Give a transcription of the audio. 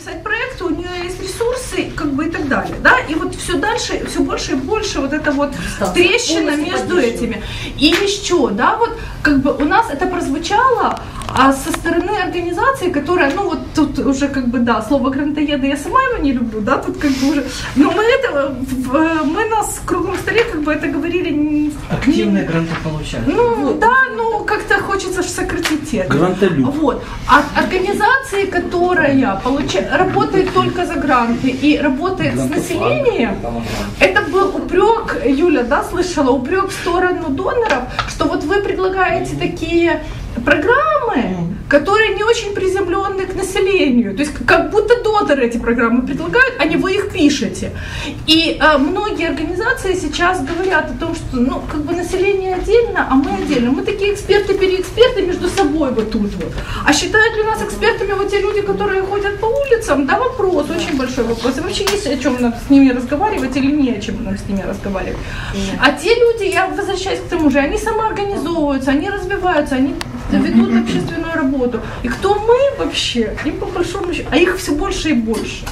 писать проекты, у нее есть ресурсы, как бы и так далее, да, и вот все дальше, все больше и больше вот это вот трещина между этими. И еще, да, вот как бы у нас это прозвучало, а со стороны организации, которая, ну вот тут уже как бы, да, слово грантоеды я сама его не люблю, да, тут как бы уже, но мы это, мы нас в круглом столе как бы это говорили не... Активные грантополучатели. Ну, вот. да, ну термин. Грантолюб. Вот. А организации, которая получает, работает только за гранты и работает с населением, это был упрек, Юля, да, слышала, упрек в сторону доноров, что вот вы предлагаете такие программы, которые не очень приземленные к населению. То есть как будто доноры эти программы предлагают, а не вы их пишете. И э, многие организации сейчас говорят о том, что ну, как бы население отдельно, а мы отдельно. Мы такие эксперты-переэксперты между собой вот тут вот. А считают ли нас экспертами вот те люди, которые ходят по улицам? Да, вопрос, очень большой вопрос. И вообще есть о чем нам с ними разговаривать или не о чем нам с ними разговаривать. А те люди, я возвращаюсь к тому же, они самоорганизовываются, они развиваются, они ведут общественную работу. И кто мы вообще? Им по большому счету, а их все больше и больше.